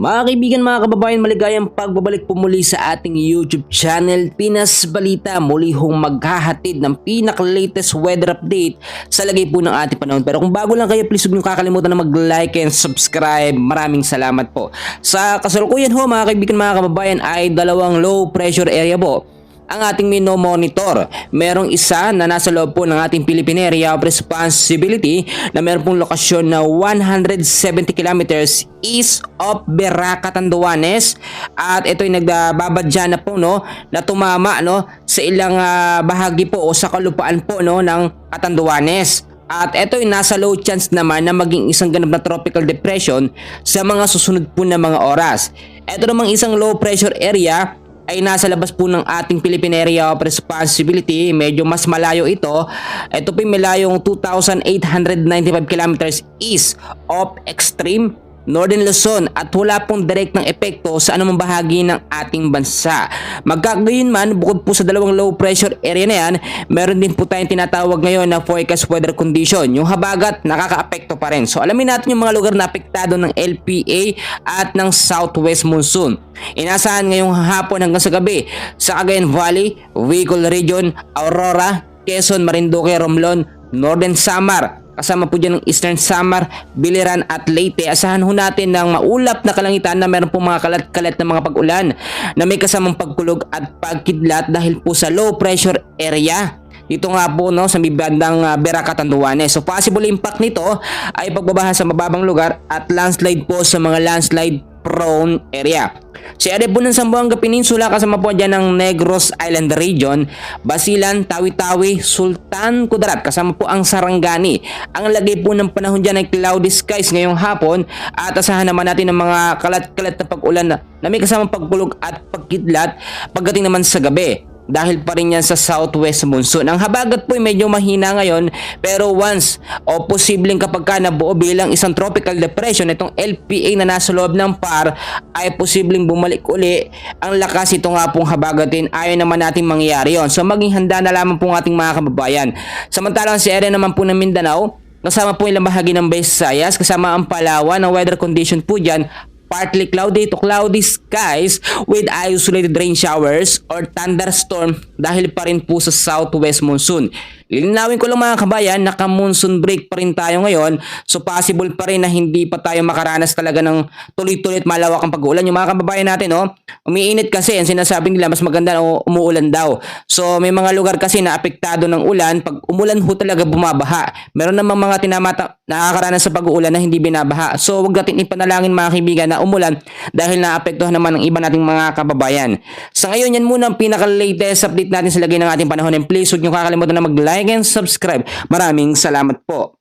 Mga kaibigan, mga kababayan, maligayang pagbabalik po muli sa ating YouTube channel Pinas Balita. Muli hong maghahatid ng pinaka-latest weather update sa lagay po ng ating panahon. Pero kung bago lang kayo, please huwag niyo kakalimutan na mag-like and subscribe. Maraming salamat po. Sa kasalukuyan ho, mga kaibigan, mga kababayan, ay dalawang low pressure area po ang ating mino-monitor. Merong isa na nasa loob po ng ating Philippine Area of Responsibility na meron pong lokasyon na 170 kilometers east of Beraca, Tanduanes at ito ay nagbabadya na po no na tumama no sa ilang ah, bahagi po o sa kalupaan po no ng Catanduanes. At ito ay nasa low chance naman na maging isang ganap na tropical depression sa mga susunod po na mga oras. Ito namang isang low pressure area ay nasa labas po ng ating Philippine Area of Responsibility. Medyo mas malayo ito. Ito po yung malayong 2,895 kilometers east of extreme Northern Luzon at wala pong direktang epekto sa anumang bahagi ng ating bansa. Magkagayon man, bukod po sa dalawang low pressure area na yan, meron din po tayong tinatawag ngayon na forecast weather condition. Yung habagat, nakaka-apekto pa rin. So alamin natin yung mga lugar na apektado ng LPA at ng southwest monsoon. Inasahan ngayong hapon hanggang sa gabi sa Cagayan Valley, Bicol Region, Aurora, Quezon, Marinduque, Romblon, Northern Samar, Kasama po dyan ng Eastern Samar, Biliran at Leyte. Asahan ho natin ng maulap na kalangitan na meron po mga kalat-kalat na mga pag-ulan na may kasamang pagkulog at pagkidlat dahil po sa low pressure area. Dito nga po no sa may bandang uh, Beraca, Tanduanes. So possible impact nito ay pagbabaha sa mababang lugar at landslide po sa mga landslide prone area. Si area ng Zamboanga Peninsula kasama po dyan ng Negros Island Region, Basilan, Tawi-Tawi, Sultan Kudarat kasama po ang Sarangani. Ang lagay po ng panahon dyan ay cloudy skies ngayong hapon at asahan naman natin ng mga kalat-kalat na pag-ulan na, may kasamang pagkulog at pagkidlat pagdating naman sa gabi dahil pa rin yan sa southwest monsoon. Ang habagat po ay medyo mahina ngayon pero once o posibleng kapag ka nabuo bilang isang tropical depression itong LPA na nasa loob ng PAR ay posibleng bumalik uli ang lakas ito nga pong habagatin ayon naman natin mangyayari yon. So maging handa na lamang po ating mga kababayan. Samantalang si area naman po ng Mindanao Kasama po ilang bahagi ng Visayas, kasama ang Palawan, ang weather condition po dyan partly cloudy to cloudy skies with isolated rain showers or thunderstorm dahil pa rin po sa southwest monsoon. Lilinawin ko lang mga kabayan, naka-monsoon break pa rin tayo ngayon. So possible pa rin na hindi pa tayo makaranas talaga ng tuloy-tuloy at malawak ang pag-uulan. Yung mga kababayan natin, oh, umiinit kasi. Ang sinasabi nila, mas maganda na umuulan daw. So may mga lugar kasi na apektado ng ulan. Pag umulan ho talaga bumabaha. Meron namang mga tinamata nakakaranas sa pag-uulan na hindi binabaha. So wag natin ipanalangin mga kaibigan na umulan dahil naapektuhan naman ng iba nating mga kababayan. Sa ngayon, yan muna ang pinaka-latest update natin sa lagay ng ating panahon. And please, huwag niyo kakalimutan na mag-like and subscribe. Maraming salamat po.